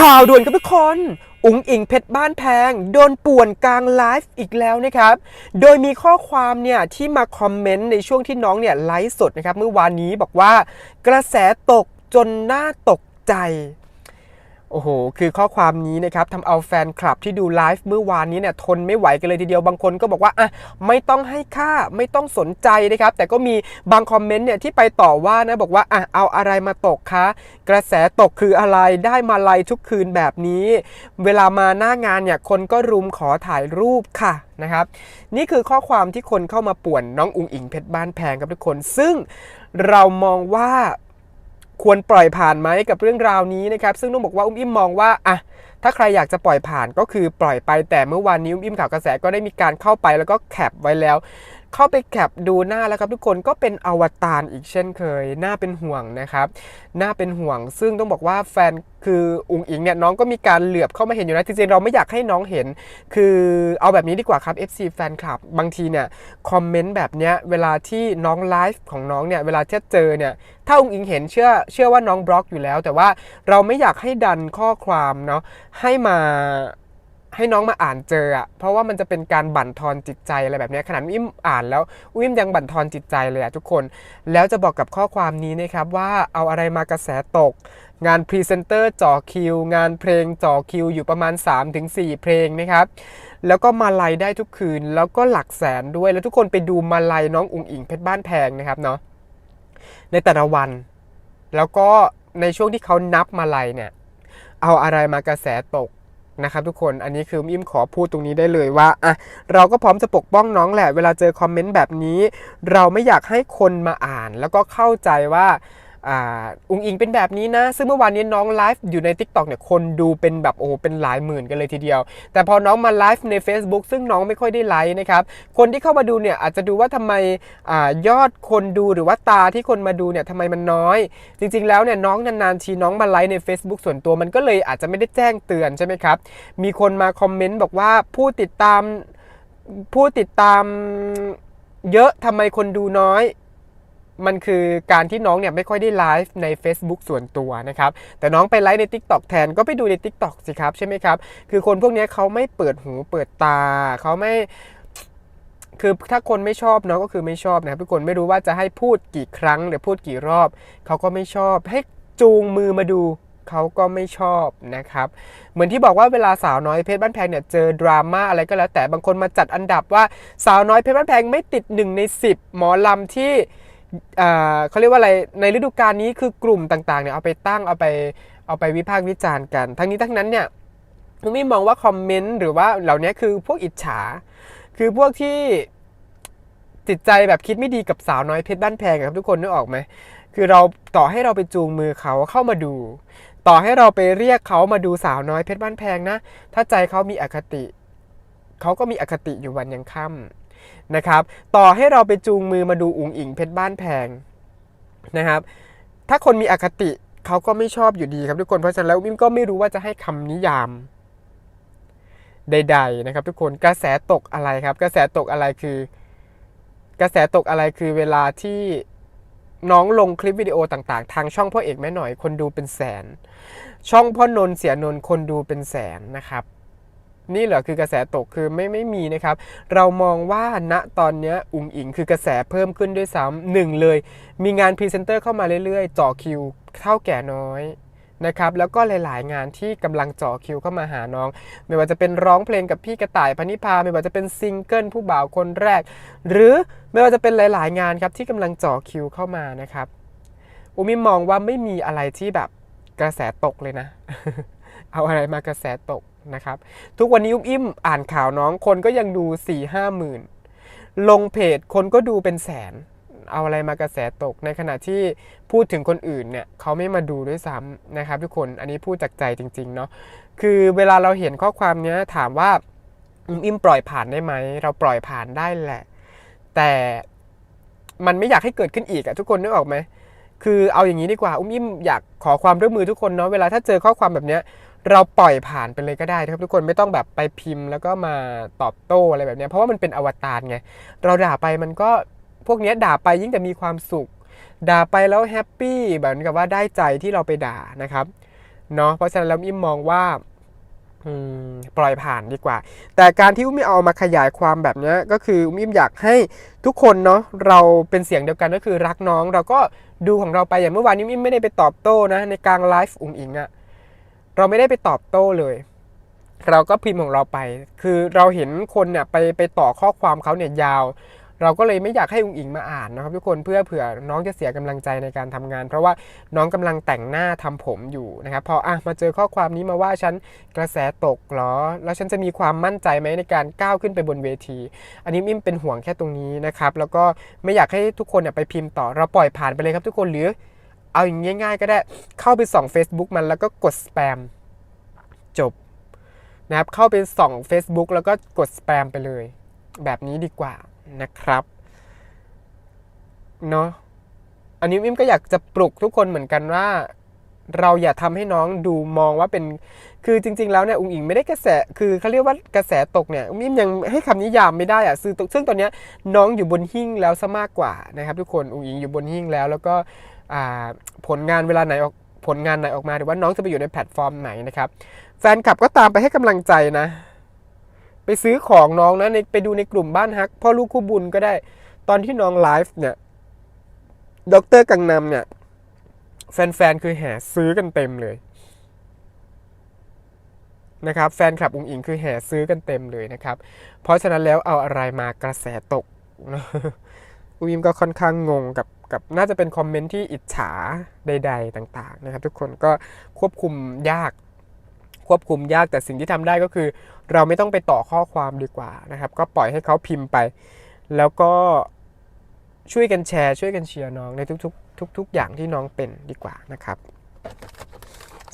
ข่าวด่วนกับทุกคน อุ๋งอิงเพชรบ้านแพง โดนป่วนกลางไลฟ์อีกแล้วนะครับ โดยมีข้อความเนี่ยที่มาคอมเมนต์ในช่วงที่น้องเนี่ยไลฟ์สดนะครับเมื่อวานนี้บอกว่ากระแสตกจนหน้าตกใจ โอ้โห คือข้อความนี้นะครับทำเอาแฟนคลับที่ดูไลฟ์เมื่อวานนี้เนี่ยทนไม่ไหวกันเลยทีเดียว บางคนก็บอกว่าอะไม่ต้องให้ค่าไม่ต้องสนใจนะครับ แต่ก็มีบางคอมเมนต์เนี่ยที่ไปต่อว่านะบอกว่าอะเอาอะไรมาตกคะ กระแสตกคืออะไรได้มาลัยทุกคืนแบบนี้ เวลามาหน้างานเนี่ยคนก็รุมขอถ่ายรูปค่ะนะครับ นี่คือข้อความที่คนเข้ามาป่วนน้องอุงอิงเพชรบ้านแพงครับทุกคน ซึ่งเรามองว่า ควรปล่อยผ่านไหมกับเรื่องราวนี้นะครับซึ่งต้องบอกว่าอุ้มอิ่มมองว่าอะถ้าใครอยากจะปล่อยผ่านก็คือปล่อยไปแต่เมื่อวานนี้อุ้มอิ่มข่าวกระแสก็ได้มีการเข้าไปแล้วก็แคปไว้แล้ว เข้าไปแคปดูหน้าแล้วครับทุกคนก็เป็นอวตารอีกเช่นเคยหน่าเป็นห่วงนะครับหน่าเป็นห่วง ซึ่งต้องบอกว่าแฟนคืออุงอิงเนี่ยน้องก็มีการเหลือบเข้ามาเห็นอยู่นะจริงๆเราไม่อยากให้น้องเห็น คือเอาแบบนี้ดีกว่าครับ FC แฟนคลับบางทีเนี่ยคอมเมนต์แบบเนี้ยเวลาที่น้องไลฟ์ของน้องเนี่ยเวลาที่เจอเนี่ยถ้าอุงอิงเห็นเชื่อเชื่อว่าน้องบล็อกอยู่แล้ว แต่ว่าเราไม่อยากให้ดันข้อความเนาะให้มา ให้น้องมาอ่านเจออะเพราะว่ามันจะเป็นการบั่นทอนจิตใจอะไรแบบนี้ขนาดอุ้มอ่านแล้วอุ้มยังบั่นทอนจิตใจเลยอะทุกคน แล้วจะบอกกับข้อความนี้นะครับว่าเอาอะไรมากระแสตก งานพรีเซนเตอร์จ่อคิว งานเพลงจ่อคิว อยู่ประมาณ 3-4 เพลงนะครับ แล้วก็มาลัยได้ทุกคืน แล้วก็หลักแสนด้วย แล้วทุกคนไปดูมาลัยน้องอุ๋งอิงเพชรบ้านแพงนะครับเนาะ ในแต่ละวัน แล้วก็ในช่วงที่เขานับมาลัยเนี่ย เอาอะไรมากระแสตก นะครับทุกคนอันนี้คืออิ่มขอพูดตรงนี้ได้เลยว่าอะเราก็พร้อมจะปกป้องน้องแหละ เวลาเจอคอมเมนต์แบบนี้ เราไม่อยากให้คนมาอ่าน แล้วก็เข้าใจว่า อุงอิงเป็นแบบนี้นะ ซึ่งเมื่อวานนี้น้องไลฟ์อยู่ใน Tik t o อกเนี่ยคนดูเป็นแบบโอ้โหเป็นหลายหมื่นกันเลยทีเดียว แต่พอน้องมาไลฟ์ใน Facebook ซึ่งน้องไม่ค่อยได้ไลฟ์นะครับ คนที่เข้ามาดูเนี่ยอาจจะดูว่าทำไมอายอดคนดูหรือว่าตาที่คนมาดูเนี่ยทำไมมันน้อย จริงๆแล้วเนี่ยน้องนานๆทีน้องมาไลฟ์ใน Facebook ส่วนตัวมันก็เลยอาจจะไม่ได้แจ้งเตือนใช่ไหมครับ มีคนมาคอมเมนต์บอกว่าผู้ติดตามผู้ติดตามเยอะทำไมคนดูน้อย มันคือการที่น้องเนี่ยไม่ค่อยได้ไลฟ์ใน Facebook ส่วนตัวนะครับแต่น้องไปไลฟ์ใน TikTok แทนก็ไปดูใน TikTok สิครับใช่ไหมครับคือคนพวกนี้เขาไม่เปิดหูเปิดตาเขาไม่คือถ้าคนไม่ชอบเนาะก็คือไม่ชอบนะครับทุกคนไม่รู้ว่าจะให้พูดกี่ครั้งหรือพูดกี่รอบเขาก็ไม่ชอบ ให้จูงมือมาดูเขาก็ไม่ชอบนะครับ เหมือนที่บอกว่าเวลาสาวน้อยเพชรบ้านแพงเนี่ยเจอดราม่าอะไรก็แล้วแต่บางคนมาจัดอันดับว่าสาวน้อยเพชรบ้านแพงไม่ติด1ใน10 หมอลำที่ เขาเรียกว่าอะไรในฤดูกาลนี้คือกลุ่มต่างๆเนี่ยเอาไปตั้งเอาไปเอาไปวิพากษ์วิจารณ์กัน ทั้งนี้ทั้งนั้นเนี่ยผมไม่มองว่าคอมเมนต์หรือว่าเหล่านี้คือพวกอิจฉา คือพวกที่จิตใจแบบคิดไม่ดีกับสาวน้อยเพชรบ้านแพงครับทุกคนนึกออกไหมคือเราต่อให้เราไปจูงมือเขาเข้ามาดู ต่อให้เราไปเรียกเขามาดูสาวน้อยเพชรบ้านแพงนะ ถ้าใจเขามีอคติ เขาก็มีอคติอยู่วันยังค่ำ นะครับต่อให้เราไปจูงมือมาดูอุ๋งอิงเพชรบ้านแพงนะครับถ้าคนมีอคติเขาก็ไม่ชอบอยู่ดีครับทุกคนเพราะฉะนั้นแล้วมิมก็ไม่รู้ว่าจะให้คำนิยามใดๆนะครับ ทุกคนกระแสตกอะไรครับ กระแสตกอะไรคือ กระแสตกอะไรคือเวลาที่น้องลงคลิปวิดีโอต่างๆ ทางช่องพ่อเอกแม่หน่อยคนดูเป็นแสน ช่องพ่อนนเสียนนคนดูเป็นแสนนะครับ นี่เหรอคือกระแสตกคือไม่ไม่มีนะครับ เรามองว่าณตอนนี้อุ๋งอิงคือกระแสเพิ่มขึ้นด้วยซ้ำหนึ่งเลย มีงานพรีเซนเตอร์เข้ามาเรื่อยๆจ่อคิวเท่าแก่น้อยนะครับแล้วก็หลายๆ งานที่กำลังจ่อคิวเข้ามาหาน้อง ไม่ว่าจะเป็นร้องเพลงกับพี่กระต่ายพนิพา ไม่ว่าจะเป็นซิงเกิลผู้บ่าวคนแรก หรือไม่ว่าจะเป็นหลาย ๆ งานครับที่กำลังจ่อคิวเข้ามานะครับอุมิมองว่าไม่มีอะไรที่แบบกระแสตกเลยนะ เอาอะไรมากระแสตก นะครับ ทุกวันนี้อุ้มอิ่มอ่านข่าวน้องคนก็ยังดู4ี่ห้าหมื่น ลงเพจคนก็ดูเป็นแสน เอาอะไรมากระแสตกในขณะที่พูดถึงคนอื่นเนี่ยเขาไม่มาดูด้วยซ้ำนะครับ ทุกคนอันนี้พูดจากใจจริง ๆ เนาะคือเวลาเราเห็นข้อความเนี้ยถามว่าอุ้มอิ่มปล่อยผ่านได้ไหมเราปล่อยผ่านได้แหละ แต่มันไม่อยากให้เกิดขึ้นอีกอะทุกคนนึกออกไหมคือเอาอย่างนี้ดีกว่า อุ้มอิ่มอยากขอความร่วมมือทุกคนเนาะเวลาถ้าเจอข้อความแบบเนี้ย เราปล่อยผ่านไปเลยก็ได้ครับทุกคนไม่ต้องแบบไปพิมพ์ แล้วก็มาตอบโต้อะไรแบบนี้เพราะว่ามันเป็นอวตารไงเราด่าไปมันก็พวกนี้ด่าไปยิ่งแต่มีความสุข ด่าไปแล้วแฮปปี้แบบกับว่าได้ใจที่เราไปด่านะครับเนาะเพราะฉะนั้นแล้วอิมมองว่าปล่อยผ่านดีกว่า แต่การที่อุ้มิเอามาขยายความแบบนี้ก็คืออุ้มอิมอยากให้ทุกคนเนาะเราเป็นเสียงเดียวกันก็คือรักน้องเราก็ดูของเราไปอย่างเมื่อวานนี้อุ้มอิมไม่ได้ไปตอบโต้นะในกลางไลฟ์อุ้งอิงอะ เราไม่ได้ไปตอบโต้เลย เราก็พิมพ์ของเราไป คือเราเห็นคนเนี่ยไปไปต่อข้อความเขาเนี่ยยาว เราก็เลยไม่อยากให้อุ้งอิงมาอ่านนะครับทุกคนเพื่อเผื่อน้องจะเสียกำลังใจในการทำงาน เพราะว่าน้องกำลังแต่งหน้าทำผมอยู่นะครับพออะมาเจอข้อความนี้มาว่าฉันกระแสตกเหรอ แล้วฉันจะมีความมั่นใจไหมในการก้าวขึ้นไปบนเวที อันนี้มิมเป็นห่วงแค่ตรงนี้นะครับแล้วก็ไม่อยากให้ทุกคนเนี่ยไปพิมพ์ต่อเราปล่อยผ่านไปเลยครับทุกคนหรือ เอาอย่างง่ายๆก็ได้เข้าไปส่อง Facebook มันแล้วก็กดสแปมจบนะครับเข้าไปส่อง Facebook แล้วก็กดสแปมไปเลย แบบนี้ดีกว่านะครับเนาะอันนี้มิมก็อยากจะปลุกทุกคนเหมือนกันว่า เราอย่าทำให้น้องดูมองว่าเป็น คือจริง ๆ แล้วเนี่ยอุ๋งอิงไม่ได้กระแสคือเขาเรียกว่ากระแสตกเนี่ยมิมยังให้คำนิยามไม่ได้อะซึ่งซึ่งตอนนี้น้องอยู่บนหิ้งแล้วซะมากกว่านะครับ ทุกคนอุ๋งอิงอยู่บนหิ้งแล้วแล้วก็ ผลงานเวลาไหนออกผลงานไหนออกมาหรือว่าน้องจะไปอยู่ในแพลตฟอร์มไหนนะครับ แฟนคลับก็ตามไปให้กำลังใจนะ ไปซื้อของน้องนะไปดูในกลุ่มบ้านฮักพ่อลูกคู่บุญก็ได้ ตอนที่น้องไลฟ์เนี่ยดรกังนำเนี่ย แฟนๆคือแห่ซื้อกันเต็มเลยนะครับแฟนคลับอุงอิงคือแห่ซื้อกันเต็มเลยนะครับ เพราะฉะนั้นแล้วเอาอะไรมากระแสตกอุงอิมก็ค่อนข้างงงกับ กับน่าจะเป็นคอมเมนต์ที่อิจฉาใด ๆ ต่าง ๆ นะครับ ทุกคนก็ควบคุมยาก ควบคุมยากแต่สิ่งที่ทำได้ก็คือ เราไม่ต้องไปต่อข้อความดีกว่านะครับ ก็ปล่อยให้เขาพิมพ์ไป แล้วก็ช่วยกันแชร์ช่วยกันเชียร์น้องในทุกๆ ทุก ๆ อย่างที่น้องเป็นดีกว่านะครับ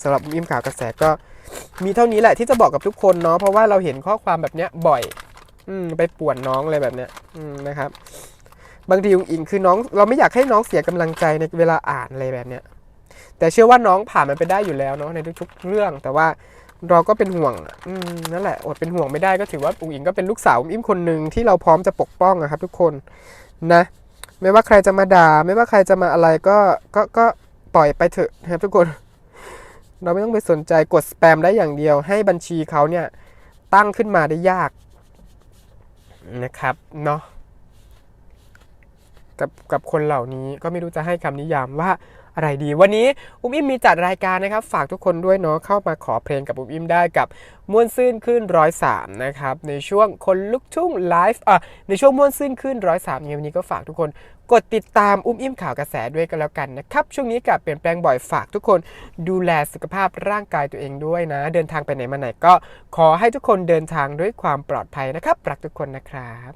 สำหรับอิมข่าวกระแสก็มีเท่านี้แหละที่จะบอกกับทุกคนเนาะเพราะว่าเราเห็นข้อความแบบเนี้ยบ่อย อืไปป่วนน้องอะไรแบบเนี้ยนะครับ บางทีอุ๋งอิงคือน้องเราไม่อยากให้น้องเสียกำลังใจในเวลาอ่านอะไรแบบเนี้ยแต่เชื่อว่าน้องผ่านมันไปได้อยู่แล้วเนาะในทุกๆเรื่อง แต่ว่าเราก็เป็นห่วงอืมนั่นแหละอดเป็นห่วงไม่ได้ก็ถือว่าอุ๋งอิงก็เป็นลูกสาวอุ้มคนหนึ่งที่เราพร้อมจะปกป้องอะครับ ทุกคนนะไม่ว่าใครจะมาด่า ไม่ว่าใครจะมาอะไรก็ก็ก็ปล่อยไปเถอะนะครับทุกคน เราไม่ต้องไปสนใจกดสแปมได้อย่างเดียว ให้บัญชีเขาเนี่ยตั้งขึ้นมาได้ยากนะครับเนาะ กับกับคนเหล่านี้ก็ไม่รู้จะให้คำนิยามว่าอะไรดี วันนี้อุ้มอิมมีจัดรายการนะครับ ฝากทุกคนด้วยเนาะเข้ามาขอเพลงกับอุ้มอิมได้กับม่วนซื่นขึ้นร้อยสามนะครับในช่วงคนลุกทุ่งไลฟ์อะในช่วงม่วนซื่นขึ้นร้อยสามวันนี้ก็ฝากทุกคนกดติดตามอุ้มอิ่มข่าวกระแสด้วยกันแล้วกันนะครับ ช่วงนี้กับเปลี่ยนแปลงบ่อยฝากทุกคนดูแลสุขภาพร่างกายตัวเองด้วยนะ เดินทางไปไหนมาไหนก็ขอให้ทุกคนเดินทางด้วยความปลอดภัยนะครับรักทุกคนนะครับ